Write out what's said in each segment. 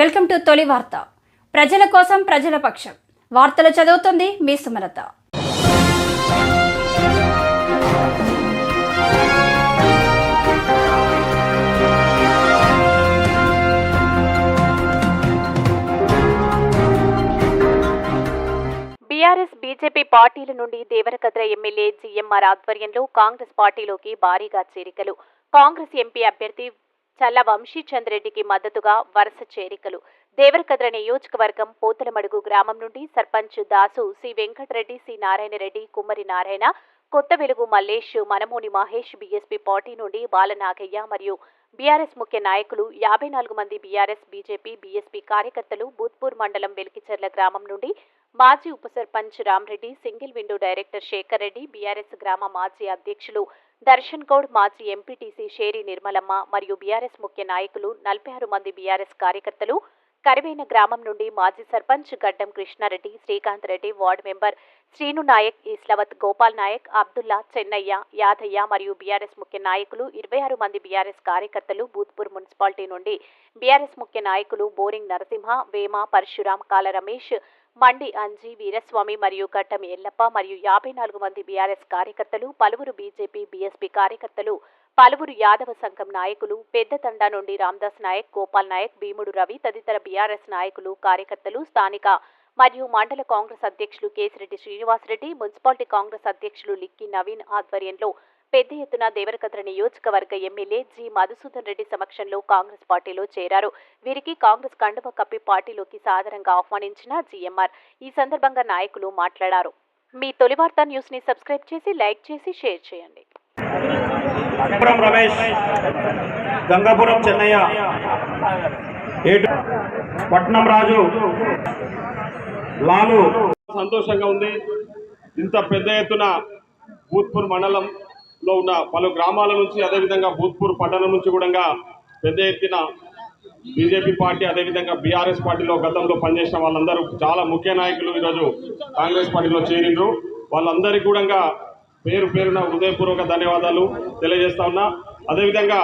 Welcome to తొలి వార్త. ప్రజల కోసం ప్రజల పక్షం. వార్తలు చదువుతుంది మీ సుమలత. బీఆర్ఎస్ బీజేపీ పార్టీల నుండి దేవరకద్ర ఎమ్మెల్యే జీఎంఆర్ ఆధ్వర్యంలో కాంగ్రెస్ పార్టీలోకి భారీగా చేరికలు. కాంగ్రెస్ ఎంపీ అభ్యర్థి చల్ల వంశీచంద్రెడ్డికి మద్దతుగా వరుస చేరికలు. దేవరకద్ర నియోజకవర్గం పోతలమడుగు గ్రామం నుండి sarpanch Dasu C Venkatareddy C Narayanareddy Kummari Narayana Kotha Velugu Mallesh Manamuni Mahesh BSP party నుండి బాలనాగయ్య మరియు బీఆర్ఎస్ ముఖ్య నాయకులు యాభై నాలుగు మంది బీఆర్ఎస్ బీజేపీ బీఎస్పీ కార్యకర్తలు బూత్పూర్ మండలం వెలికిచెర్ల గ్రామం నుండి మాజీ ఉప sarpanch Ramreddy single window director Shekhar Reddy BRS గ్రామ మాజీ అధ్యక్షులు దర్శన్ గౌడ్ మాజీ ఎంపీటీసీ షేరి నిర్మలమ్మ మరియు బీఆర్ఎస్ ముఖ్య నాయకులు నలభై ఆరు మంది బీఆర్ఎస్ కార్యకర్తలు కరివేన గ్రామం నుండి మాజీ సర్పంచ్ గడ్డం కృష్ణారెడ్డి శ్రీకాంత్ రెడ్డి వార్డు మెంబర్ శ్రీను నాయక్ ఇస్లవత్ గోపాల్ నాయక్ అబ్దుల్లా చెన్నయ్య యాదయ్య మరియు బీఆర్ఎస్ ముఖ్య నాయకులు ఇరవై ఆరు మంది బీఆర్ఎస్ కార్యకర్తలు బూత్పూర్ మున్సిపాలిటీ నుండి బీఆర్ఎస్ ముఖ్య నాయకులు బోరింగ్ నరసింహ వేమ పరశురాం కాల రమేష్ మండి అంజి వీరస్వామి మరియు గడ్డం ఎల్లప్ప మరియు యాభై నాలుగు మంది బీఆర్ఎస్ కార్యకర్తలు పలువురు బీజేపీ బీఎస్పీ కార్యకర్తలు పలువురు యాదవ సంఘం నాయకులు పెద్ద తండా నుండి రామ్దాస్ నాయక్ గోపాల్ నాయక్ భీముడు రవి తదితర బీఆర్ఎస్ నాయకులు కార్యకర్తలు స్థానిక మరియు మండల కాంగ్రెస్ అధ్యక్షులు కేసిరెడ్డి శ్రీనివాసరెడ్డి మున్సిపాలిటీ కాంగ్రెస్ అధ్యక్షులు లిక్కి నవీన్ ఆధ్వర్యంలో పెద్ద ఎత్తున దేవరకద్ర నియోజకవర్గ ఎమ్మెల్యే జి. మధుసూదన్ రెడ్డి సమక్షంలో కాంగ్రెస్ పార్టీలో చేరారు. వీరికి కాంగ్రెస్ కండువ కప్పి పార్టీలోకి సాదరంగా ఆహ్వానించిన జీఎంఆర్ ఈ సందర్భంగా నాయకులు మాట్లాడారు. మీ తొలి వార్త న్యూస్ని సబ్స్క్రైబ్ చేసి లైక్ చేసి షేర్ చేయండి. గంగాపురం రమేష్ గంగాపురం చెన్నయ్య ఏటు పట్నం రాజు లాలు. సంతోషంగా ఉంది. ఇంత పెద్ద ఎత్తున భూత్పూర్ లో ఉన్న పలు గ్రామాల నుంచి అదేవిధంగా భూత్పూర్ పట్టణం నుంచి కూడా పెద్ద ఎత్తున బీజేపీ పార్టీ అదేవిధంగా బీఆర్ఎస్ పార్టీలో గతంలో పనిచేసిన వాళ్ళందరూ చాలా ముఖ్య నాయకులు ఈరోజు కాంగ్రెస్ పార్టీలో చేరిండ్రు. వాళ్ళందరికీ కూడా పేరు పేరున హృదయపూర్వక ధన్యవాదాలు తెలియజేస్తా ఉన్నా. అదేవిధంగా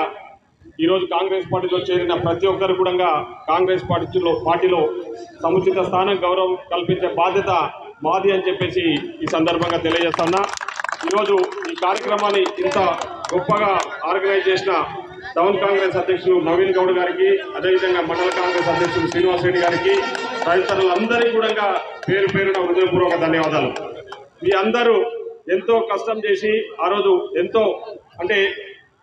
ఈరోజు కాంగ్రెస్ పార్టీలో చేరిన ప్రతి ఒక్కరు కూడా కాంగ్రెస్ పార్టీలో పార్టీలో సముచిత స్థానం గౌరవం కల్పించే బాధ్యత మాది అని చెప్పేసి ఈ సందర్భంగా తెలియజేస్తా ఉన్నా. ఈరోజు ఈ కార్యక్రమాన్ని ఇంత గొప్పగా ఆర్గనైజ్ చేసిన టౌన్ కాంగ్రెస్ అధ్యక్షుడు నవీన్ గౌడ్ గారికి అదేవిధంగా మండల కాంగ్రెస్ అధ్యక్షుడు శ్రీనివాస్ రెడ్డి గారికి తదితరులందరికీ కూడా పేరు పేరున హృదయపూర్వక ధన్యవాదాలు. మీ అందరూ ఎంతో కష్టం చేసి ఆ రోజు ఎంతో అంటే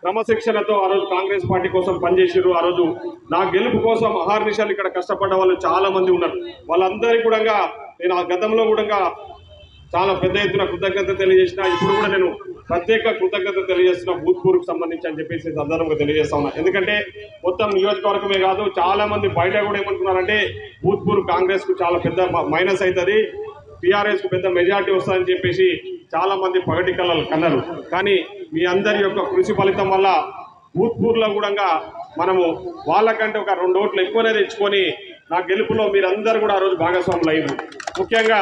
క్రమశిక్షణతో ఆ రోజు కాంగ్రెస్ పార్టీ కోసం పనిచేసారు ఆ రోజు నా గెలుపు కోసం అహార్నిశాలు ఇక్కడ కష్టపడ్డ వాళ్ళు చాలా మంది ఉన్నారు. వాళ్ళందరికీ కూడా నేను ఆ గతంలో కూడా చాలా పెద్ద ఎత్తున కృతజ్ఞత తెలియజేసిన ఇప్పుడు కూడా నేను ప్రత్యేక కృతజ్ఞత తెలియజేస్తున్న భూత్పూర్కి సంబంధించి అని చెప్పేసి సందర్భంగా తెలియజేస్తా ఉన్నా. ఎందుకంటే మొత్తం నియోజకవర్గమే కాదు చాలా మంది బయట కూడా ఏమనుకున్నారంటే భూత్పూర్ కాంగ్రెస్కు చాలా పెద్ద మైనస్ అవుతుంది టీఆర్ఎస్కు పెద్ద మెజార్టీ వస్తుందని చెప్పేసి చాలా మంది పగటి కళ్ళలు కన్నారు. కానీ మీ అందరి యొక్క కృషి ఫలితం వల్ల భూత్పూర్లో కూడా మనము వాళ్ళకంటే ఒక రెండు ఓట్లు ఎక్కువనే తెచ్చుకొని నా గెలుపులో మీరందరూ కూడా ఆ రోజు భాగస్వాములు అయ్యారు ముఖ్యంగా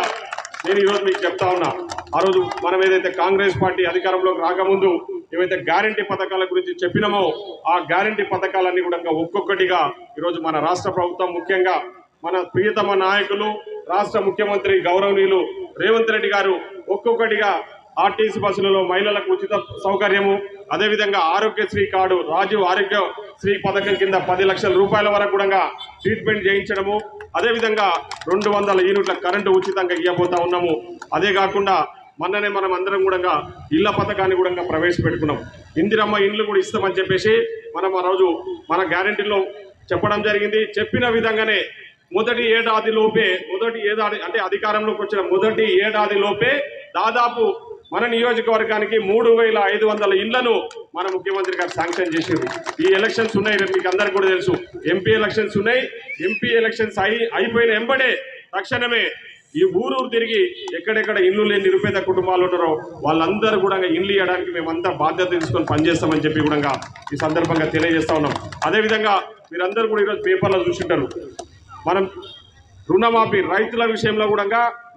నేను ఈరోజు మీకు చెప్తా ఉన్నా. ఆ రోజు మనం ఏదైతే కాంగ్రెస్ పార్టీ అధికారంలోకి రాకముందు ఏవైతే గ్యారంటీ పథకాల గురించి చెప్పినామో ఆ గ్యారంటీ పథకాలన్నీ కూడా ఒక్కొక్కటిగా ఈరోజు మన రాష్ట్ర ప్రభుత్వం ముఖ్యంగా మన ప్రియతమ నాయకులు రాష్ట్ర ముఖ్యమంత్రి గౌరవనీయులు రేవంత్ రెడ్డి గారు ఒక్కొక్కటిగా ఆర్టీసీ బస్సులలో మహిళలకు ఉచిత సౌకర్యము అదేవిధంగా ఆరోగ్యశ్రీ కార్డు రాజీవ్ ఆరోగ్య శ్రీ పథకం కింద పది లక్షల రూపాయల వరకు కూడా ట్రీట్మెంట్ చేయించడము అదేవిధంగా రెండు వందల యూనిట్ల కరెంటు ఉచితంగా ఇవ్వబోతా ఉన్నాము. అదే కాకుండా మొన్ననే మనం అందరం కూడా ఇళ్ళ పథకాన్ని కూడా ప్రవేశపెట్టుకున్నాం. ఇందిరమ్మ ఇండ్లు కూడా ఇస్తామని చెప్పేసి మనం ఆ రోజు మన గ్యారంటీలో చెప్పడం జరిగింది. చెప్పిన విధంగానే మొదటి ఏడాది లోపే మొదటి ఏడాది అంటే అధికారంలోకి వచ్చిన మొదటి ఏడాది లోపే దాదాపు మన నియోజకవర్గానికి మూడు వేల ఐదు వందల ఇళ్ళను మన ముఖ్యమంత్రి గారు శాంక్షన్ చేసారు ఈ ఎలక్షన్స్ ఉన్నాయి రేపు మీకు అందరికీ కూడా తెలుసు. ఎంపీ ఎలక్షన్స్ ఉన్నాయి ఎంపీ ఎలక్షన్స్ అయి అయిపోయిన ఎంబడే తక్షణమే ఈ ఊరూరు తిరిగి ఎక్కడెక్కడ ఇల్లు లేని నిరుపేద కుటుంబాలు ఉన్నారో వాళ్ళందరూ కూడా ఇల్లు ఇవ్వడానికి మేమంతా బాధ్యత తీసుకొని పనిచేస్తామని చెప్పి కూడా ఈ సందర్భంగా తెలియజేస్తా ఉన్నాం. అదేవిధంగా మీరందరూ కూడా ఈరోజు పేపర్లో చూసింటారు. మనం రుణమాఫీ రైతుల విషయంలో కూడా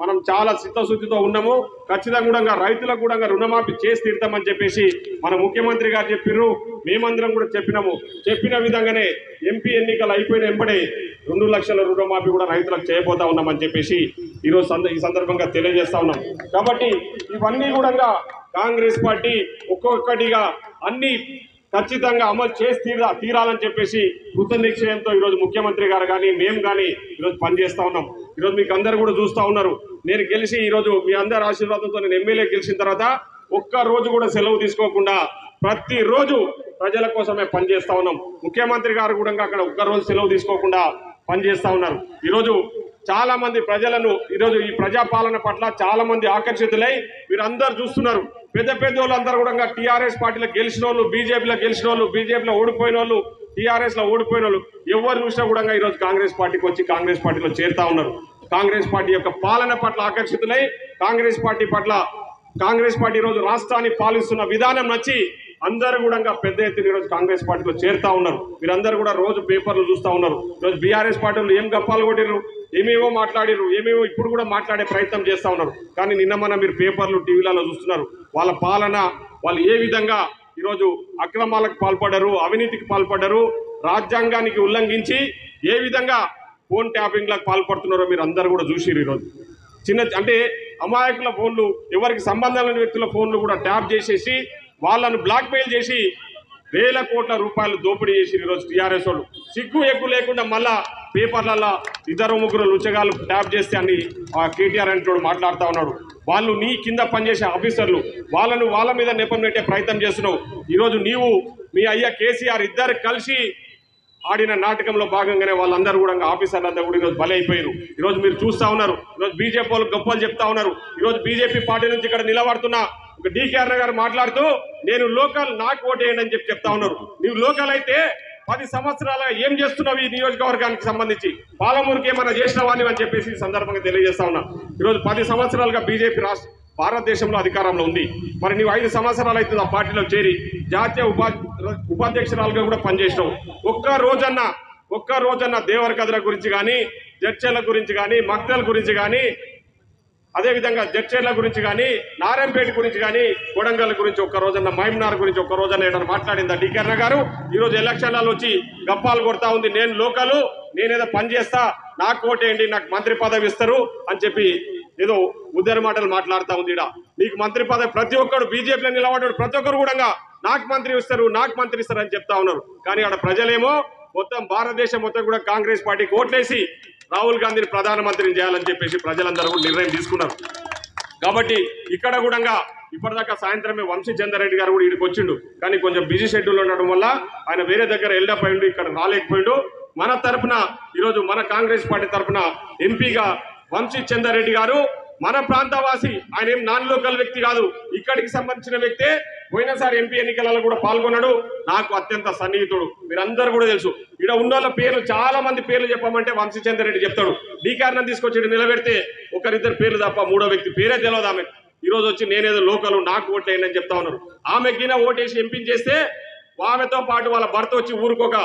మనం చాలా చిత్తశుద్ధితో ఉన్నాము. ఖచ్చితంగా కూడా రైతులకు కూడా రుణమాఫీ చేసి తీరుతామని చెప్పేసి మన ముఖ్యమంత్రి గారు చెప్పిర్రు. మేమందరం కూడా చెప్పినాము. చెప్పిన విధంగానే ఎంపీ ఎన్నికలు అయిపోయిన వెంబడే రెండు లక్షల రుణమాఫీ కూడా రైతులకు చేయబోతా ఉన్నామని చెప్పేసి ఈరోజు ఈ సందర్భంగా తెలియజేస్తా ఉన్నాం. కాబట్టి ఇవన్నీ కూడా కాంగ్రెస్ పార్టీ ఒక్కొక్కటిగా అన్ని ఖచ్చితంగా అమలు చేసి తీరా తీరాలని చెప్పేసి కృత నిశ్చయంతో ఈరోజు ముఖ్యమంత్రి గారు కానీ మేము కానీ ఈరోజు పనిచేస్తా ఉన్నాం. ఈరోజు మీకు అందరు కూడా చూస్తూ ఉన్నారు. నేను గెలిచి ఈరోజు మీ అందరి ఆశీర్వాదంతో నేను ఎమ్మెల్యే గెలిచిన తర్వాత ఒక్క రోజు కూడా సెలవు తీసుకోకుండా ప్రతిరోజు ప్రజల కోసమే పనిచేస్తా ఉన్నాం. ముఖ్యమంత్రి గారు కూడా అక్కడ ఒక్క రోజు సెలవు తీసుకోకుండా పనిచేస్తూ ఉన్నారు. ఈరోజు చాలా మంది ప్రజలను ఈరోజు ఈ ప్రజాపాలన పట్ల చాలా మంది ఆకర్షితులై వీరందరూ చూస్తున్నారు. పెద్ద పెద్ద వాళ్ళందరూ కూడా టీఆర్ఎస్ పార్టీలో గెలిచిన వాళ్ళు బీజేపీలో గెలిచిన వాళ్ళు బీజేపీలో ఓడిపోయిన వాళ్ళు టీఆర్ఎస్లో ఓడిపోయిన వాళ్ళు ఎవరు చూసినా కూడా ఈరోజు కాంగ్రెస్ పార్టీకి వచ్చి కాంగ్రెస్ పార్టీలో చేరుతా ఉన్నారు. కాంగ్రెస్ పార్టీ యొక్క పాలన పట్ల ఆకర్షితులై కాంగ్రెస్ పార్టీ పట్ల కాంగ్రెస్ పార్టీ ఈరోజు రాష్ట్రాన్ని పాలిస్తున్న విధానం నచ్చి అందరూ కూడా పెద్ద ఎత్తున ఈరోజు కాంగ్రెస్ పార్టీలో చేరుతా ఉన్నారు. మీరందరూ కూడా రోజు పేపర్లు చూస్తా ఉన్నారు. ఈరోజు బీఆర్ఎస్ పార్టీలు ఏం గప్పాలు కొట్టిర్రు? ఏమేమో మాట్లాడిర్రు ఏమేమో ఇప్పుడు కూడా మాట్లాడే ప్రయత్నం చేస్తా ఉన్నారు. కానీ నిన్న మన మీరు పేపర్లు టీవీలలో చూస్తున్నారు. వాళ్ళ పాలన వాళ్ళు ఏ విధంగా ఈరోజు అక్రమాలకు పాల్పడ్డారు అవినీతికి పాల్పడ్డారు రాజ్యాంగానికి ఉల్లంఘించి ఏ విధంగా ఫోన్ ట్యాపింగ్లకు పాల్పడుతున్నారో మీరు అందరు కూడా చూసిరు ఈరోజు. చిన్న అంటే అమాయకుల ఫోన్లు ఎవరికి సంబంధం లేని వ్యక్తుల ఫోన్లు కూడా ట్యాప్ చేసేసి వాళ్ళను బ్లాక్మెయిల్ చేసి వేల కోట్ల రూపాయలు దోపిడీ చేసి ఈరోజు టీఆర్ఎస్ వాళ్ళు. సిగ్గు ఎక్కువ లేకుండా మళ్ళా పేపర్లలో ఇద్దరు ముగ్గురు లుచ్చగాళ్ళు ట్యాప్ చేస్తే అని ఆ కేటీఆర్ అంటోడు మాట్లాడుతూ ఉన్నాడు. వాళ్ళు నీ కింద పనిచేసే ఆఫీసర్లు వాళ్ళను వాళ్ళ మీద నెపం పెట్టే ప్రయత్నం చేస్తున్నావు. ఈరోజు నీవు మీ అయ్య కేసీఆర్ ఇద్దరు కలిసి ఆడిన నాటకంలో భాగంగానే వాళ్ళందరూ కూడా ఆఫీసర్లందరూ కూడా ఈరోజు బలైపోయారు ఈరోజు మీరు చూస్తా ఉన్నారు. ఈరోజు బీజేపీ వాళ్ళు గొప్పలు చెప్తా ఉన్నారు. ఈరోజు బీజేపీ పార్టీ నుంచి ఇక్కడ నిలబడుతున్న ఒక డీకే అన్న గారు మాట్లాడుతూ నేను లోకల్ నాకు ఓటేయండి అని చెప్పి చెప్తా ఉన్నారు. నువ్వు లోకల్ అయితే పది సంవత్సరాల ఏం చేస్తున్నావు ఈ నియోజకవర్గానికి సంబంధించి? పాలమూరుకి ఏమైనా చేసినావా అని చెప్పేసి ఈ సందర్భంగా తెలియజేస్తా ఉన్నా. ఈరోజు పది సంవత్సరాలుగా బీజేపీ రాష్ట్ర భారతదేశంలో అధికారంలో ఉంది. మరి నీవు ఐదు సంవత్సరాలు అవుతుంది ఆ పార్టీలో చేరి జాతీయ ఉపా ఉపాధ్యక్షురాలుగా కూడా పనిచేసినావు. ఒక్క రోజన్నా ఒక్క రోజన్న దేవర కథల గురించి కానీ జడ్చర్ల గురించి కానీ మక్తల గురించి కానీ అదేవిధంగా జడ్చర్ల గురించి కానీ నారాయణపేట గురించి కానీ కొడంగల్ గురించి ఒక్క రోజన్న మహిమనార్ గురించి ఒక్క రోజన్న ఏదైనా మాట్లాడిందా? డీకర్ణ గారు ఈరోజు ఎలక్షన్లలో వచ్చి గప్పాలు కొడతా ఉంది. నేను లోకలు నేనేదో పని చేస్తా నాకు ఓటేయండి నాకు మంత్రి పదవి ఇస్తారు అని చెప్పి ఏదో ఉద్దర మాటలు మాట్లాడుతూ ఉంది ఈడ. నీకు మంత్రి పదవి ప్రతి ఒక్కరు బీజేపీలో నిలబడ్డాడు ప్రతి ఒక్కరు కూడా నాకు మంత్రి ఇస్తారు నాకు మంత్రి ఇస్తారు అని చెప్తా ఉన్నారు. కానీ ఆడ ప్రజలేమో మొత్తం భారతదేశం మొత్తం కూడా కాంగ్రెస్ పార్టీకి ఓట్లేసి రాహుల్ గాంధీని ప్రధానమంత్రిని చేయాలని చెప్పేసి ప్రజలందరూ కూడా నిర్ణయం తీసుకున్నారు. కాబట్టి ఇక్కడ కూడా ఇప్పటిదాకా సాయంత్రమే వంశీ చంద్రారెడ్డి గారు కూడా ఇక్కడికి వచ్చిండు. కానీ కొంచెం బిజీ షెడ్యూల్ ఉండడం వల్ల ఆయన వేరే దగ్గర వెళ్ళకపోయిండు ఇక్కడ రాలేకపోయిండు. మన తరపున ఈరోజు మన కాంగ్రెస్ పార్టీ తరపున ఎంపీగా వంశీ చంద్రారెడ్డి గారు మన ప్రాంతవాసి ఆయన ఏం నాన్ లోకల్ వ్యక్తి కాదు. ఇక్కడికి సంబంధించిన వ్యక్తే పోయినసారి ఎంపీ ఎన్నికలలో కూడా పాల్గొన్నాడు. నాకు అత్యంత సన్నిహితుడు. మీరందరూ కూడా తెలుసు. ఇక్కడ ఉన్న వాళ్ళ పేర్లు చాలా మంది పేర్లు చెప్పమంటే వంశీచంద్ర రెడ్డి చెప్తాడు. డీకారణం తీసుకొచ్చి నిలబెడితే ఒకరిద్దరు పేర్లు తప్ప మూడో వ్యక్తి పేరే తెలియదు ఆమె. ఈరోజు వచ్చి నేనేదో లోకల్ నాకు ఓట్లేయండి అని చెప్తా ఉన్నారు. ఆమెకిన ఓటేసి ఎంపించేస్తే ఆమెతో పాటు వాళ్ళ భర్త వచ్చి ఊరుకోక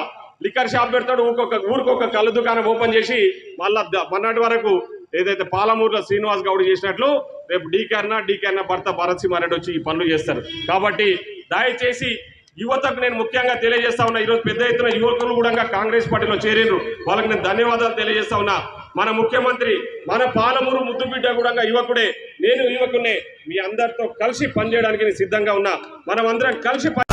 లిక్కర్ షాప్ పెడతాడు. ఊరికొక ఊరికొక కళ్ళ దుకాణం ఓపెన్ చేసి మళ్ళా ద- మొన్నటి వరకు ఏదైతే పాలమూరులో శ్రీనివాస్ గౌడ్ చేసినట్లు రేపు డీకర్ణ డీకర్ణ భర్త భరత్సింహారెడ్డి వచ్చి ఈ పనులు చేస్తారు. కాబట్టి దయచేసి యువతకు నేను ముఖ్యంగా తెలియజేస్తా ఉన్నా ఈరోజు పెద్ద ఎత్తున యువకులు కూడా కాంగ్రెస్ పార్టీలో చేరిండ్రు. వాళ్ళకి నేను ధన్యవాదాలు తెలియజేస్తా ఉన్నా. మన ముఖ్యమంత్రి మన పాలమూరు ముద్దుబిడ్డ కూడా యువకుడే. నేను యువకునే. మీ అందరితో కలిసి పనిచేయడానికి నేను సిద్ధంగా ఉన్నా. మనం అందరం కలిసి పని-